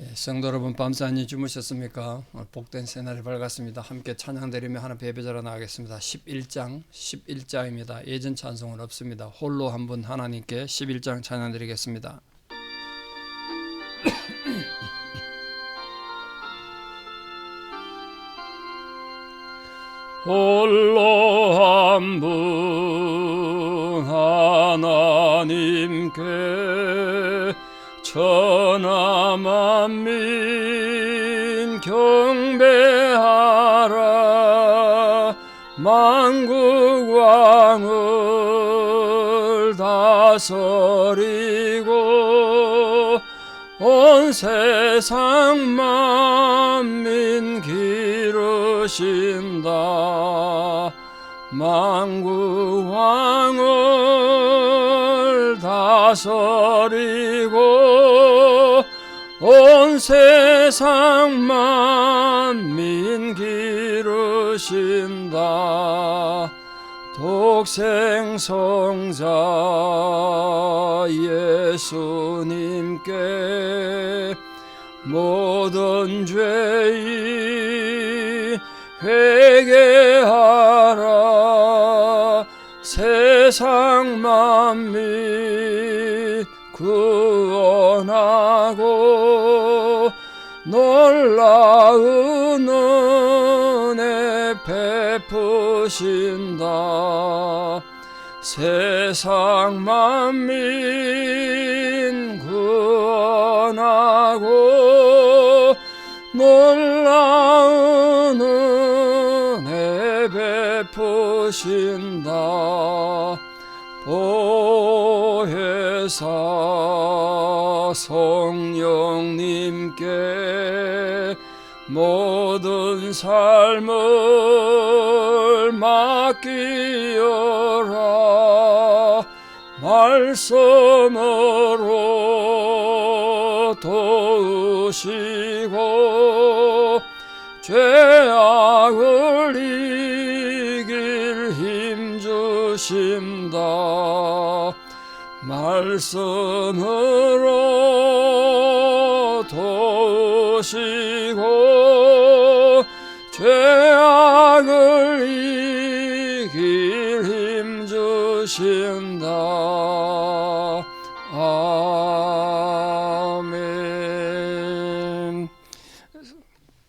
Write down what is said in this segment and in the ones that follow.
예, 성도 여러분 안녕히 주무셨습니까? 복된 새날이 밝았습니다. 함께 찬양 드리며 하나 예배자로 나가겠습니다. 11장 11장입니다. 예전 찬송은 없습니다. 홀로 한 분 하나님께 11장 찬양 드리겠습니다. 홀로 한 분 하나님께 천하 만 민 경배하라. 만국 왕을 다스리고 온 세상 만민 기르신다. 만국 왕을 다스리고 온 세상 만민 기르신다. 독생 성자 예수님께 모든 죄인 회개하라. 세상 만민 구원하고 놀라운 은혜 베푸신다. 세상 만민 구원하고 놀라운 은혜 베푸신다. 보혜사 성령님께 모든 삶을 맡기어라. 말씀으로 도우시고 죄악을 이길 힘 주신다. 말씀으로 도우시고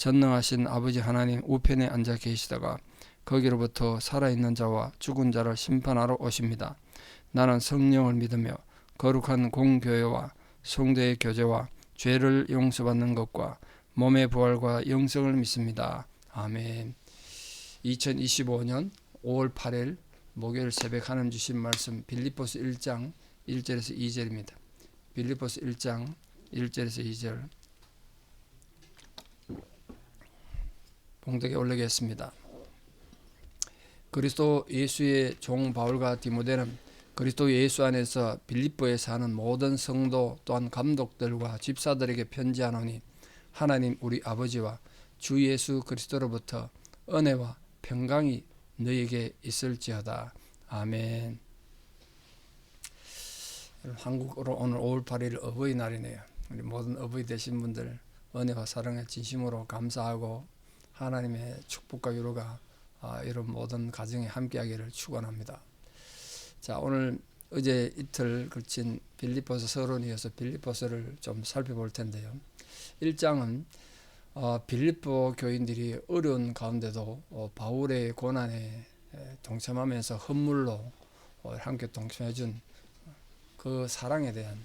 전능하신 아버지 하나님 우편에 앉아 계시다가 거기로부터 살아있는 자와 죽은 자를 심판하러 오십니다. 나는 성령을 믿으며 거룩한 공교회와 성도의 교제와 죄를 용서받는 것과 몸의 부활과 영생을 믿습니다. 아멘. 2025년 5월 8일 목요일 새벽 하나님 주신 말씀 빌립보스 1장 1절에서 2절입니다. 빌립보스 1장 1절에서 2절 봉독에 올리겠습니다. 그리스도 예수의 종 바울과 디모데는 그리스도 예수 안에서 빌립보에 사는 모든 성도 또한 감독들과 집사들에게 편지하노니 하나님 우리 아버지와 주 예수 그리스도로부터 은혜와 평강이 너에게 있을지어다. 아멘. 한국으로 오늘 5월 8일 어버이날이네요. 우리 모든 어버이 되신 분들 은혜와 사랑에 진심으로 감사하고 하나님의 축복과 위로가 아, 이런 모든 가정에 함께하기를 축원합니다. 자 오늘 어제 이틀 걸친 빌립보서 서론이어서 빌립보서를 좀 살펴볼 텐데요. 1장은 어, 빌립보 교인들이 어려운 가운데도 어, 바울의 고난에 동참하면서 헌물로 어, 함께 동참해준 그 사랑에 대한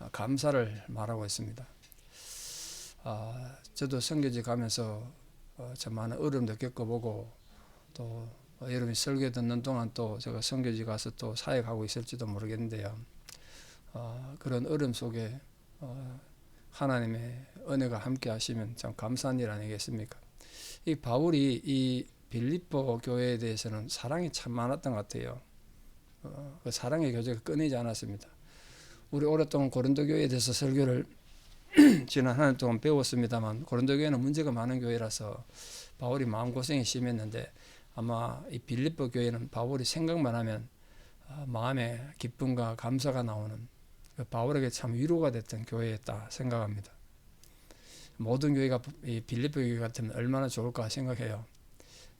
어, 감사를 말하고 있습니다. 아, 저도 선교지 가면서 어, 참 많은 어려움도 겪어보고 또 여러분이 설교 듣는 동안 또 제가 선교지 가서 또 사역하고 있을지도 모르겠는데요. 어, 그런 어려움 속에 어, 하나님의 은혜가 함께 하시면 참 감사한 일 아니겠습니까? 이 바울이 이 빌립보 교회에 대해서는 사랑이 참 많았던 것 같아요. 어, 그 사랑의 교제가 끊이지 않았습니다. 우리 오랫동안 고린도 교회에 대해서 설교를 지난 한 해 동안 배웠습니다만 고린도 교회는 문제가 많은 교회라서 바울이 마음고생이 심했는데 아마 이 빌립보 교회는 바울이 생각만 하면 어, 마음에 기쁨과 감사가 나오는 그 바울에게 참 위로가 됐던 교회였다 생각합니다. 모든 교회가 이 빌립보 교회 같으면 얼마나 좋을까 생각해요.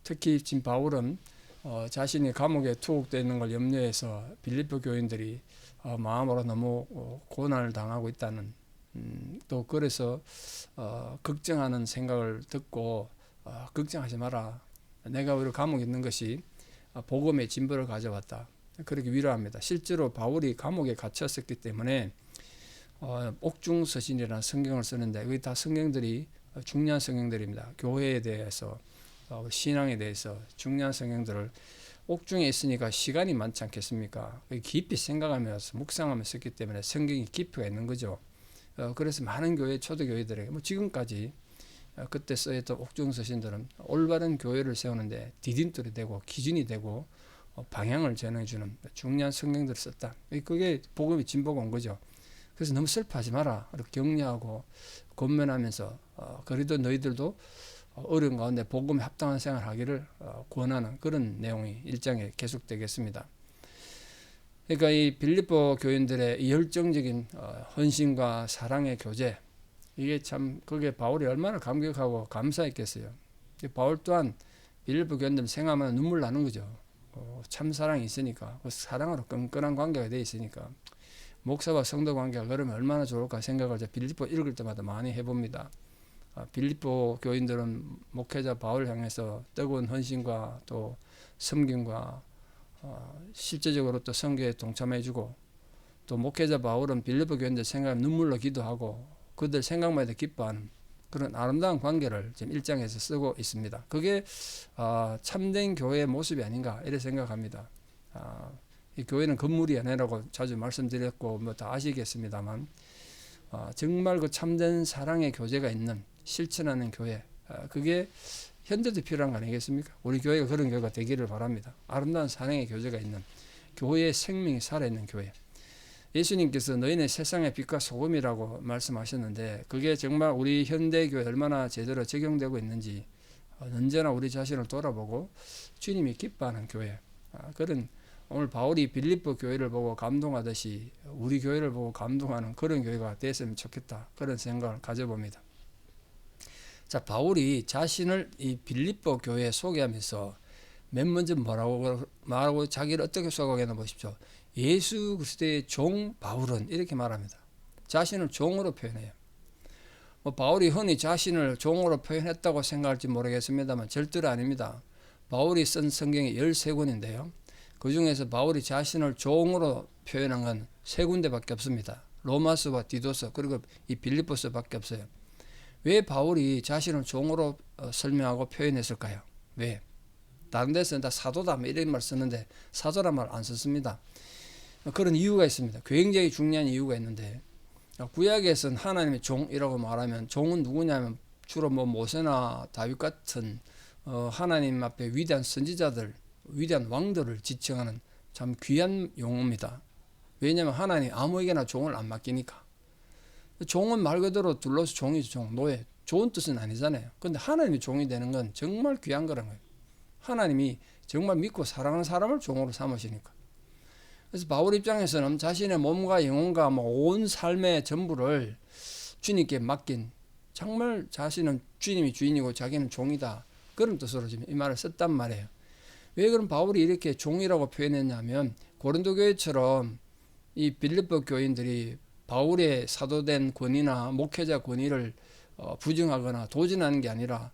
특히 지금 바울은 어, 자신이 감옥에 투옥되어 있는 걸 염려해서 빌립보 교인들이 어, 마음으로 너무 어, 고난을 당하고 있다는 음, 또 그래서 어, 걱정하는 생각을 듣고 어, 걱정하지 마라. 내가 우리 감옥에 있는 것이 어, 복음의 진보를 가져왔다. 그렇게 위로합니다. 실제로 바울이 감옥에 갇혔었기 때문에 어, 옥중서신이라는 성경을 쓰는데 그게 다 성경들이 중요한 성경들입니다. 교회에 대해서 어, 신앙에 대해서 중요한 성경들을 옥중에 있으니까 시간이 많지 않겠습니까? 깊이 생각하면서 묵상하면서 썼기 때문에 성경이 깊이가 있는 거죠. 어, 그래서 많은 교회 초대교회들에게 뭐 지금까지 어, 그때 써있던 옥중 서신들은 올바른 교회를 세우는데 디딤돌이 되고 기준이 되고 어, 방향을 전해주는 중요한 성경들을 썼다. 그게 복음이 진보가 온 거죠. 그래서 너무 슬퍼하지 마라. 이렇게 격려하고 권면하면서 어, 그래도 너희들도 어려운 가운데 복음에 합당한 생활을 하기를 어, 권하는 그런 내용이 일장에 계속되겠습니다. 그러니까 이 빌립보 교인들의 열정적인 어, 헌신과 사랑의 교제 이게 참 그게 바울이 얼마나 감격하고 감사했겠어요. 바울 또한 빌립보 교인들 생각하면 눈물 나는 거죠. 어, 참 사랑이 있으니까 그 사랑으로 끈끈한 관계가 돼 있으니까 목사와 성도 관계가 그러면 얼마나 좋을까 생각을 빌립보 읽을 때마다 많이 해봅니다. 아, 빌립보 교인들은 목회자 바울 향해서 뜨거운 헌신과 또 섬김과 어, 실제적으로 또 성교에 동참해주고 또 목회자 바울은 빌립보 교인들 생각 눈물로 기도하고 그들 생각만 해도 기뻐하는 그런 아름다운 관계를 지금 일장에서 쓰고 있습니다. 그게 어, 참된 교회의 모습이 아닌가 이렇게 생각합니다. 어, 이 교회는 건물이 아니라고 자주 말씀드렸고 뭐 다 아시겠습니다만 어, 정말 그 참된 사랑의 교제가 있는 실천하는 교회 어, 그게 현대도 필요한 거 아니겠습니까? 우리 교회가 그런 교회가 되기를 바랍니다. 아름다운 사랑의 교제가 있는 교회의 생명이 살아있는 교회. 예수님께서 너희는 세상의 빛과 소금이라고 말씀하셨는데 그게 정말 우리 현대 교회 얼마나 제대로 적용되고 있는지 어, 언제나 우리 자신을 돌아보고 주님이 기뻐하는 교회 아, 그런 오늘 바울이 빌립보 교회를 보고 감동하듯이 우리 교회를 보고 감동하는 그런 교회가 됐으면 좋겠다 그런 생각을 가져봅니다. 자 바울이 자신을 이 빌립보 교회에 소개하면서 맨 먼저 뭐라고 말하고 자기를 어떻게 소개하나 보십시오. 예수 그리스도의 종 바울은 이렇게 말합니다. 자신을 종으로 표현해요. 뭐 바울이 흔히 자신을 종으로 표현했다고 생각할지 모르겠습니다만 절대로 아닙니다. 바울이 쓴 성경이 13권인데요. 그 중에서 바울이 자신을 종으로 표현한 건 세 군데밖에 없습니다. 로마서와 디도서 그리고 이 빌립보서밖에 없어요. 왜 바울이 자신을 종으로 어, 설명하고 표현했을까요? 왜? 다른 데서는 다 사도다 뭐 이런 말 쓰는데 사도란 말 안 썼습니다. 그런 이유가 있습니다. 굉장히 중요한 이유가 있는데 구약에서는 하나님의 종이라고 말하면 종은 누구냐면 주로 뭐 모세나 다윗 같은 어, 하나님 앞에 위대한 선지자들 위대한 왕들을 지칭하는 참 귀한 용어입니다. 왜냐하면 하나님 아무에게나 종을 안 맡기니까. 종은 말 그대로 둘러서 종이죠, 종, 노예. 좋은 뜻은 아니잖아요. 근데 하나님이 종이 되는 건 정말 귀한 거란 거예요. 하나님이 정말 믿고 사랑하는 사람을 종으로 삼으시니까. 그래서 바울 입장에서는 자신의 몸과 영혼과 뭐 온 삶의 전부를 주님께 맡긴 정말 자신은 주님이 주인이고 자기는 종이다. 그런 뜻으로 지금 이 말을 썼단 말이에요. 왜 그럼 바울이 이렇게 종이라고 표현했냐면 고린도 교회처럼 이 빌립보 교인들이 바울의 사도된 권위나 목회자 권위를 어, 부정하거나 도전하는 게 아니라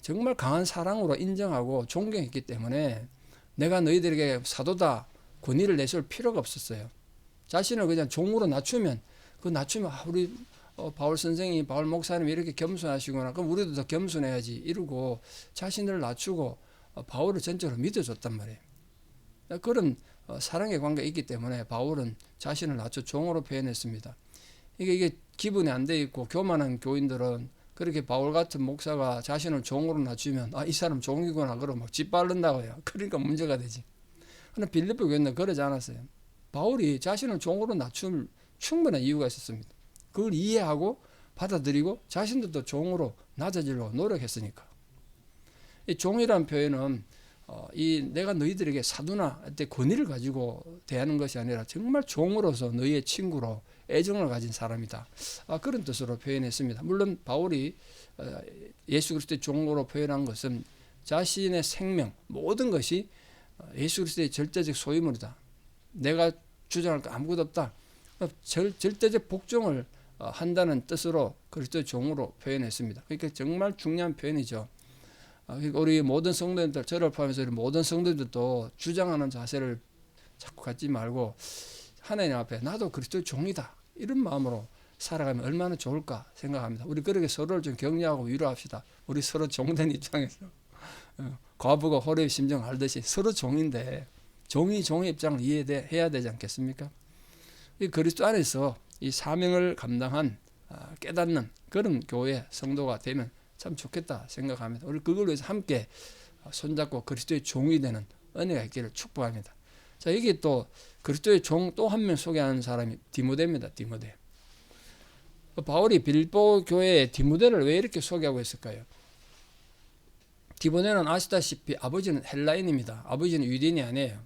정말 강한 사랑으로 인정하고 존경했기 때문에 내가 너희들에게 사도다 권위를 내세울 필요가 없었어요. 자신을 그냥 종으로 낮추면 그 낮추면 아, 우리 어, 바울 선생이 바울 목사님이 이렇게 겸손하시구나 그럼 우리도 더 겸손해야지 이러고 자신을 낮추고 어, 바울을 전적으로 믿어줬단 말이에요. 그런 어, 사랑의 관계가 있기 때문에 바울은 자신을 낮춰 종으로 표현했습니다. 이게 이게 기분이 안 돼 있고 교만한 교인들은 그렇게 바울 같은 목사가 자신을 종으로 낮추면 아 이 사람 종이구나 그러면 막 짓밟는다고요. 그러니까 문제가 되지. 근데 빌립보 교회는 그러지 않았어요. 바울이 자신을 종으로 낮춤 충분한 이유가 있었습니다. 그걸 이해하고 받아들이고 자신도 종으로 낮아지려고 노력했으니까. 이 종이란 표현은 어, 이 내가 너희들에게 사두나 때 권위를 가지고 대하는 것이 아니라 정말 종으로서 너희의 친구로 애정을 가진 사람이다. 아, 그런 뜻으로 표현했습니다. 물론 바울이 어, 예수 그리스도의 종으로 표현한 것은 자신의 생명 모든 것이 어, 예수 그리스도의 절대적 소유물이다. 내가 주장할 거 아무것도 없다. 어, 절, 절대적 복종을 어, 한다는 뜻으로 그리스도의 종으로 표현했습니다. 그러니까 정말 중요한 표현이죠. 아, 그러니까 우리 모든 성도님들 저를 포함해서 모든 성도들도 주장하는 자세를 자꾸 갖지 말고 하나님 앞에 나도 그리스도의 종이다 이런 마음으로 살아가면 얼마나 좋을까 생각합니다. 우리 그렇게 서로를 좀 격려하고 위로합시다. 우리 서로 종된 입장에서 어, 과부가 호래의 심정 알듯이 서로 종인데 종이 종의 입장을 이해해야 되지 않겠습니까? 이 그리스도 안에서 이 사명을 감당한 아, 깨닫는 그런 교회 성도가 되면 참 좋겠다 생각합니다. 우리 그걸 위해서 함께 손잡고 그리스도의 종이 되는 은혜가 있기를 축복합니다. 자, 여기 또 그리스도의 종 또 한 명 소개하는 사람이 디모데입니다. 디모데. 바울이 빌보 교회의 디모데를 왜 이렇게 소개하고 있을까요? 디모데는 아시다시피 아버지는 헬라인입니다. 아버지는 유대인이 아니에요.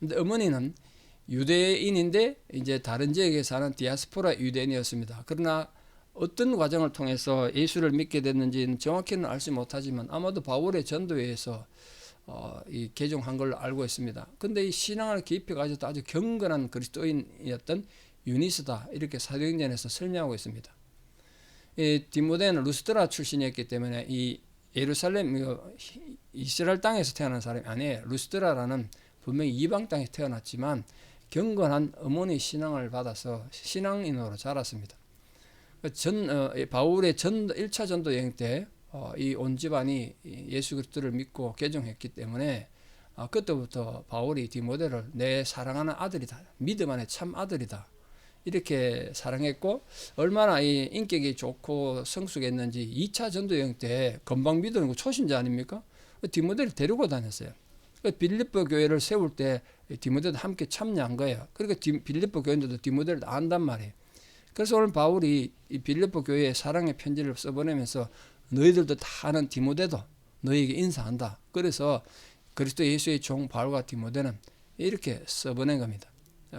근데 어머니는 유대인인데 이제 다른 지역에 사는 디아스포라 유대인이었습니다. 그러나 어떤 과정을 통해서 예수를 믿게 됐는지는 정확히는 알지 못하지만 아마도 바울의 전도에 의해서 어, 이 개종한 걸로 알고 있습니다. 근데 이 신앙을 깊이 가졌다 아주 경건한 그리스도인이었던 유니스다 이렇게 사도행전에서 설명하고 있습니다. 이 디모데는 루스드라 출신이었기 때문에 이 예루살렘 이스라엘 땅에서 태어난 사람이 아니에요. 루스드라라는 분명히 이방 땅에 태어났지만 경건한 어머니 신앙을 받아서 신앙인으로 자랐습니다. 전 어, 바울의 전 1차 전도 여행 때이 어, 온 집안이 예수 그리스도를 믿고 개종했기 때문에 어, 그때부터 바울이 디모데를 내 사랑하는 아들이다. 믿음 안에 참 아들이다. 이렇게 사랑했고 얼마나 이 인격이 좋고 성숙했는지 2차 전도 여행 때 믿는 거 초신자 아닙니까? 디모데를 데리고 다녔어요. 빌립보 교회를 세울 때 디모데도 함께 참여한 거예요. 그러니까 빌립보 교인들도 디모데를 안단 말이에요. 그래서 오늘 바울이 이 빌립보 교회에 사랑의 편지를 써보내면서 너희들도 다 아는 디모데도 너희에게 인사한다. 그래서 그리스도 예수의 종 바울과 디모데는 이렇게 써보낸 겁니다.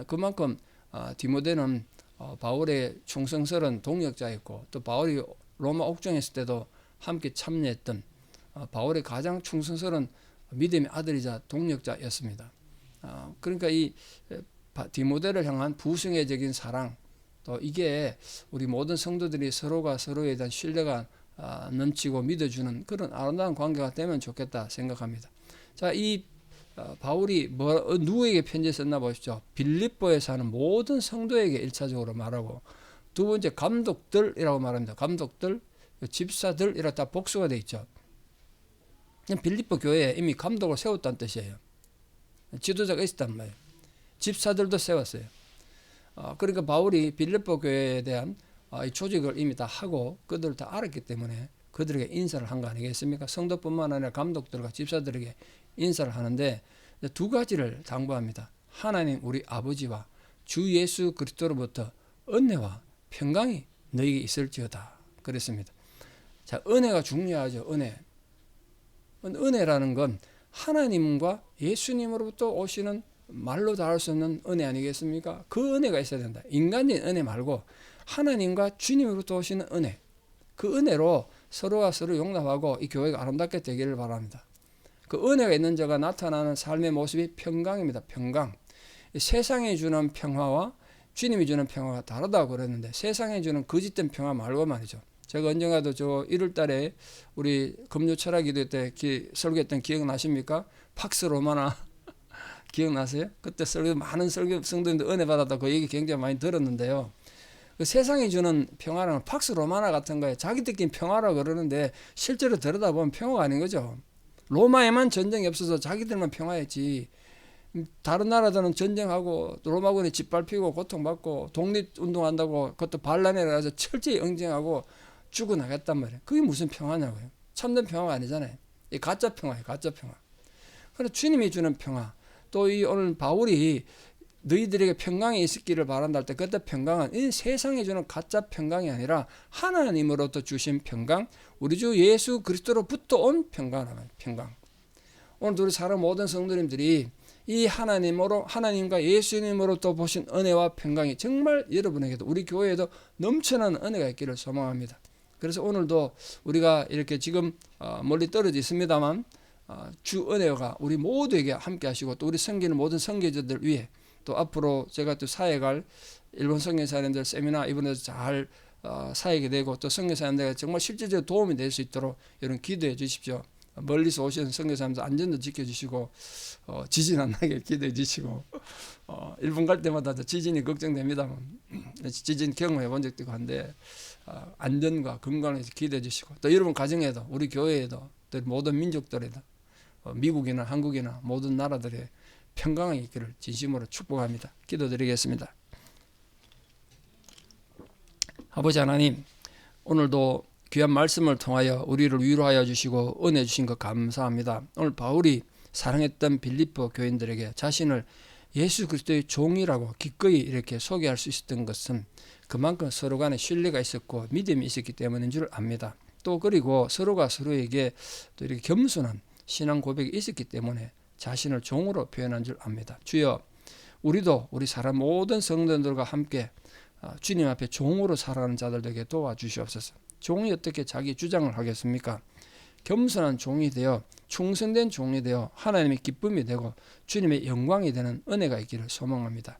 그만큼 아, 디모데는 어, 바울의 충성스러운 동역자였고 또 바울이 로마 있을 때도 함께 참여했던 어, 바울의 가장 충성스러운 믿음의 아들이자 동역자였습니다. 아, 그러니까 이 디모데를 향한 부승애적인 사랑 또 이게 우리 모든 성도들이 서로가 서로에 대한 신뢰가 아, 넘치고 믿어주는 그런 아름다운 관계가 되면 좋겠다 생각합니다. 자, 이 어, 바울이 뭐 어, 누구에게 편지 썼나 보십시오. 빌립보에 사는 모든 성도에게 일차적으로 말하고 두 번째 감독들이라고 말합니다. 감독들, 집사들 이렇게 다 복수가 돼 있죠. 빌립보 교회에 이미 감독을 세웠다는 뜻이에요. 지도자가 있었단 말이에요. 집사들도 세웠어요. 어, 그러니까 바울이 빌립보 교회에 대한 어, 이 조직을 이미 다 하고 그들을 다 알았기 때문에 그들에게 인사를 한 거 아니겠습니까? 성도뿐만 아니라 감독들과 집사들에게 인사를 하는데 두 가지를 당부합니다. 하나님 우리 아버지와 주 예수 그리스도로부터 은혜와 평강이 너에게 있을지어다. 그랬습니다. 자, 은혜가 중요하죠. 은혜. 은혜라는 건 하나님과 예수님으로부터 오시는 말로 다 할 수 없는 은혜 아니겠습니까? 그 은혜가 있어야 된다. 인간적인 은혜 말고 하나님과 주님으로부터 오시는 은혜. 그 은혜로 서로가 서로 용납하고 이 교회가 아름답게 되기를 바랍니다. 그 은혜가 있는 자가 나타나는 삶의 모습이 평강입니다. 평강. 세상에 주는 평화와 주님이 주는 평화가 다르다고 그랬는데 세상에 주는 거짓된 평화 말고 말이죠. 제가 언젠가도 저 1월 달에 우리 금요 철학 기도 때 기, 설교했던 기억 나십니까? 팍스 로마나 기억나세요? 그때 설교 많은 설교 성도님들 은혜 받았다 그 얘기 굉장히 많이 들었는데요. 그 세상이 주는 평화는 팍스 로마나 같은 거에 자기들끼리 평화라고 그러는데 실제로 들여다보면 평화가 아닌 거죠. 로마에만 전쟁이 없어서 자기들만 평화했지 다른 나라들은 전쟁하고 로마군이 짓밟히고 고통받고 독립운동한다고 그것도 반란에 가서 철저히 응징하고 죽어나갔단 말이에요. 그게 무슨 평화냐고요. 참된 평화가 아니잖아요. 이 가짜 평화예요. 가짜 평화. 그래서 주님이 주는 평화. 또 이 오늘 바울이 너희들에게 평강이 있기를 바란다 할 때 그때 평강은 이 세상에 주는 가짜 평강이 아니라 하나님으로부터 주신 평강, 우리 주 예수 그리스도로부터 온 평강이라는 평강. 오늘 우리 사람 모든 성도님들이 이 하나님으로 하나님과 예수님으로부터 보신 은혜와 평강이 정말 여러분에게도 우리 교회에도 넘쳐나는 은혜가 있기를 소망합니다. 그래서 오늘도 우리가 이렇게 지금 어, 멀리 떨어져 있습니다만 어, 주 은혜가 우리 모두에게 함께 하시고 또 우리 섬기는 모든 선교자들 위해 또 앞으로 제가 또 사회갈 일본 선교사님들 세미나 이번에도 잘 어, 사역이 되고 또 선교사님들에게 정말 실질적으로 도움이 될 수 있도록 여러분 기도해 주십시오. 멀리서 오시는 선교사님들 안전도 지켜주시고 어, 지진 안 나게 기도해 주시고 어, 일본 갈 때마다 지진이 걱정됩니다만 지진 경험해 본 적도 있고 한데 어, 안전과 건강을 기도해 주시고 또 여러분 가정에도 우리 교회에도 또 모든 민족들에도 어, 미국이나 한국이나 모든 나라들의 평강이 있기를 진심으로 축복합니다. 기도드리겠습니다. 아버지 하나님 오늘도 귀한 말씀을 통하여 우리를 위로하여 주시고 은혜 주신 것 감사합니다. 오늘 바울이 사랑했던 빌립보 교인들에게 자신을 예수 그리스도의 종이라고 기꺼이 이렇게 소개할 수 있었던 것은 그만큼 서로 간에 신뢰가 있었고 믿음이 있었기 때문인 줄 압니다. 또 그리고 서로가 서로에게 또 이렇게 겸손한 신앙 고백이 있었기 때문에 자신을 종으로 표현한 줄 압니다. 주여 우리도 우리 사람 모든 성도들과 함께 어, 주님 앞에 종으로 살아가는 자들 되게 도와주시옵소서. 종이 어떻게 자기 주장을 하겠습니까? 겸손한 종이 되어 충성된 종이 되어 하나님의 기쁨이 되고 주님의 영광이 되는 은혜가 있기를 소망합니다.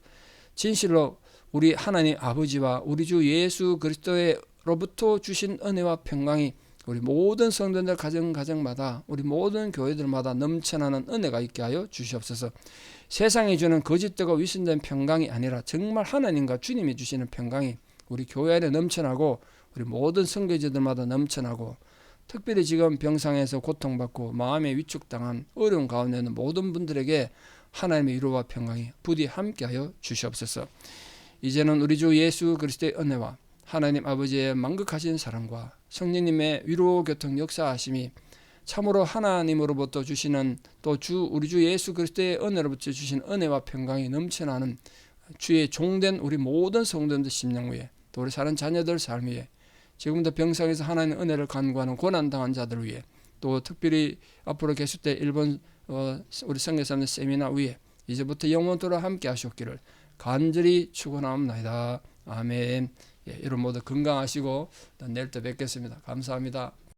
진실로 우리 하나님 아버지와 우리 주 예수 그리스도로부터 주신 은혜와 평강이 우리 모든 성도들 가정 가정마다 우리 모든 교회들마다 넘쳐나는 은혜가 있게 하여 주시옵소서. 세상이 주는 거짓되고 위선된 평강이 아니라 정말 하나님과 주님이 주시는 평강이 우리 교회 안에 넘쳐나고 우리 모든 성교제들마다 넘쳐나고 특별히 지금 병상에서 고통받고 마음에 위축당한 어려운 가운데 있는 모든 분들에게 하나님의 위로와 평강이 부디 함께하여 주시옵소서. 이제는 우리 주 예수 그리스도의 은혜와 하나님 아버지의 만극하신 사랑과 성령님의 위로 교통 역사하심이 참으로 하나님으로부터 주시는 또 주 우리 주 예수 그리스도의 은혜로부터 주신 은혜와 평강이 넘쳐나는 주의 종된 우리 모든 성도들 심령 위에 또 우리 사는 자녀들 삶 위에 지금도 병상에서 하나님의 은혜를 간구하는 고난당한 자들 위해 또 특별히 앞으로 계속될 일본 어, 우리 성교사님 세미나 위에 이제부터 영원토록 함께 하셨기를 간절히 축원하옵나이다. 아멘. 예, 여러분 모두 건강하시고 내일 또 뵙겠습니다. 감사합니다.